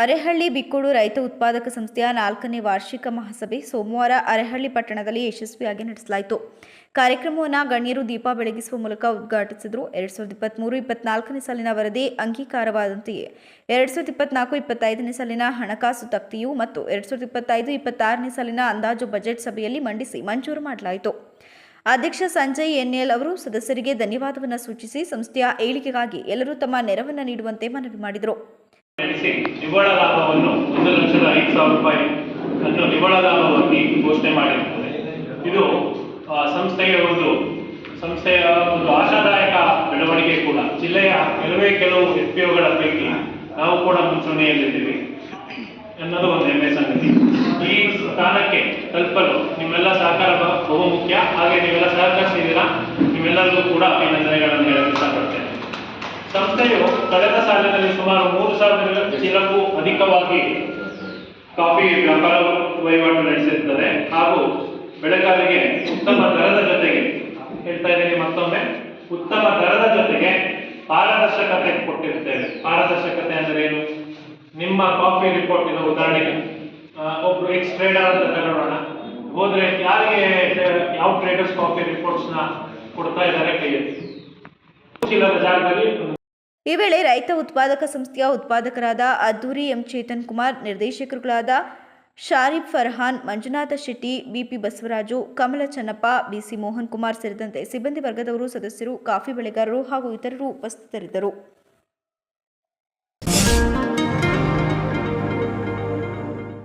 ಅರೆಹಳ್ಳಿ ಬಿಕ್ಕೂಡು ರೈತ ಉತ್ಪಾದಕ ಸಂಸ್ಥೆಯ ನಾಲ್ಕನೇ ವಾರ್ಷಿಕ ಮಹಾಸಭೆ ಸೋಮವಾರ ಅರೆಹಳ್ಳಿ ಪಟ್ಟಣದಲ್ಲಿ ಯಶಸ್ವಿಯಾಗಿ ನಡೆಸಲಾಯಿತು. ಕಾರ್ಯಕ್ರಮವನ್ನು ಗಣ್ಯರು ದೀಪ ಬೆಳಗಿಸುವ ಮೂಲಕ ಉದ್ಘಾಟಿಸಿದರು. ಎರಡ್ ಸಾವಿರದ ಇಪ್ಪತ್ತ್ಮೂರು ಇಪ್ಪತ್ನಾಲ್ಕನೇ ಸಾಲಿನ ವರದಿ ಅಂಗೀಕಾರವಾದಂತೆಯೇ ಎರಡ್ ಸಾವಿರದ ಇಪ್ಪತ್ನಾಲ್ಕು, ಇಪ್ಪತ್ತೈದನೇ ಸಾಲಿನ ಹಣಕಾಸು ತಕ್ತಿಯು ಮತ್ತು ಎರಡ್ ಸಾವಿರದ ಇಪ್ಪತ್ತೈದು, ಇಪ್ಪತ್ತಾರನೇ ಸಾಲಿನ ಅಂದಾಜು ಬಜೆಟ್ ಸಭೆಯಲ್ಲಿ ಮಂಡಿಸಿ ಮಂಜೂರು ಮಾಡಲಾಯಿತು. ಅಧ್ಯಕ್ಷ ಸಂಜಯ್ ಎನ್ಎಲ್ ಅವರು ಸದಸ್ಯರಿಗೆ ಧನ್ಯವಾದವನ್ನು ಸೂಚಿಸಿ ಸಂಸ್ಥೆಯ ಏಳಿಗೆಗಾಗಿ ಎಲ್ಲರೂ ತಮ್ಮ ನೆರವನ್ನು ನೀಡುವಂತೆ ಮನವಿ ಮಾಡಿದರು. ನಡೆಸಿ ನಿವ್ವಳ ಲಾಭವನ್ನು ಒಂದು ಲಕ್ಷದ ಐದು ಸಾವಿರ ರೂಪಾಯಿ ಅನ್ನು ನಿವ್ವಳ ಲಾಭವಾಗಿ ಘೋಷಣೆ ಮಾಡಿರುತ್ತದೆ. ಇದು ಸಂಸ್ಥೆಯ ಒಂದು ಸಂಸ್ಥೆಯ ಒಂದು ಆಶಾದಾಯಕ ಬೆಳವಣಿಗೆ ಕೂಡ. ಜಿಲ್ಲೆಯ ಕೆಲವೇ ಕೆಲವು ಎಫ್ ಪಿ ಪೈಕಿ ನಾವು ಕೂಡ ಮುಂಚೂಣಿಯಲ್ಲಿದ್ದೀವಿ ಅನ್ನೋದು ಒಂದು ಹೆಮ್ಮೆ ಸಂಗತಿ. ಈ ಸ್ಥಾನಕ್ಕೆ ತಲುಪಲು ನಿಮ್ಮೆಲ್ಲ ಸಹಕಾರ ಬಹುಮುಖ್ಯ. ಹಾಗೆ ನೀವೆಲ್ಲ ಸಹಕರಿಸಿದ್ದೀರಾ, ನಿಮ್ಮೆಲ್ಲರಿಗೂ ಕೂಡ ಅಭಿನಂದನೆಗಳನ್ನು ಸಂಸ್ಥೆಯು ಕಳೆದ ಸಾಲಿನಲ್ಲಿ ಸುಮಾರು ಮೂರು ಸಾವಿರ ಚೀಲಕ್ಕೂ ಅಧಿಕವಾಗಿ ಕಾಫಿ ವ್ಯಾಪಾರ ವಹಿವಾಟು ನಡೆಸಿರುತ್ತದೆ. ಹಾಗೂ ಬೆಳೆಗಾರರಿಗೆ ಉತ್ತಮ ದರದ ಜೊತೆಗೆ, ಹೇಳ್ತಾ ಇದ್ದೀನಿ ಮತ್ತೊಮ್ಮೆ, ಉತ್ತಮ ದರದ ಜೊತೆಗೆ ಪಾರದರ್ಶಕತೆ ಕೊಟ್ಟಿರುತ್ತೇವೆ. ಪಾರದರ್ಶಕತೆ ಅಂದ್ರೆ ಏನು? ನಿಮ್ಮ ಕಾಫಿ ರಿಪೋರ್ಟ್ ಇದು ಉದಾಹರಣೆಗೆ ಒಬ್ರು ಎಕ್ಸ್ ಟ್ರೇಡರ್ ಅಂತ ತಗೊಳ್ಳೋಣ. ಹೋದ್ರೆ ಯಾರಿಗೆ, ಯಾವ ಟ್ರೇಡರ್ಸ್ ಕಾಫಿ ರಿಪೋರ್ಟ್ಸ್ನ ಕೊಡ್ತಾ ಇದ್ದಾರೆ ಕೈಯಲ್ಲಿ. ಚೀಲದ ಜಾಗದಲ್ಲಿ ಈ ವೇಳೆ ರೈತ ಉತ್ಪಾದಕ ಸಂಸ್ಥೆಯ ಉತ್ಪಾದಕರಾದ ಅದ್ದೂರಿ ಎಂ ಚೇತನ್ ಕುಮಾರ್, ನಿರ್ದೇಶಕರುಗಳಾದ ಶಾರೀಫ್ ಫರ್ಹಾನ್, ಮಂಜುನಾಥ ಶೆಟ್ಟಿ, ಬಿಪಿ ಬಸವರಾಜು, ಕಮಲ ಚನ್ನಪ್ಪ, ಬಿಸಿ ಮೋಹನ್ ಕುಮಾರ್ ಸೇರಿದಂತೆ ಸಿಬ್ಬಂದಿ ವರ್ಗದವರು ಸದಸ್ಯರು, ಕಾಫಿ ಬೆಳೆಗಾರರು ಹಾಗೂ ಇತರರು ಉಪಸ್ಥಿತರಿದ್ದರು.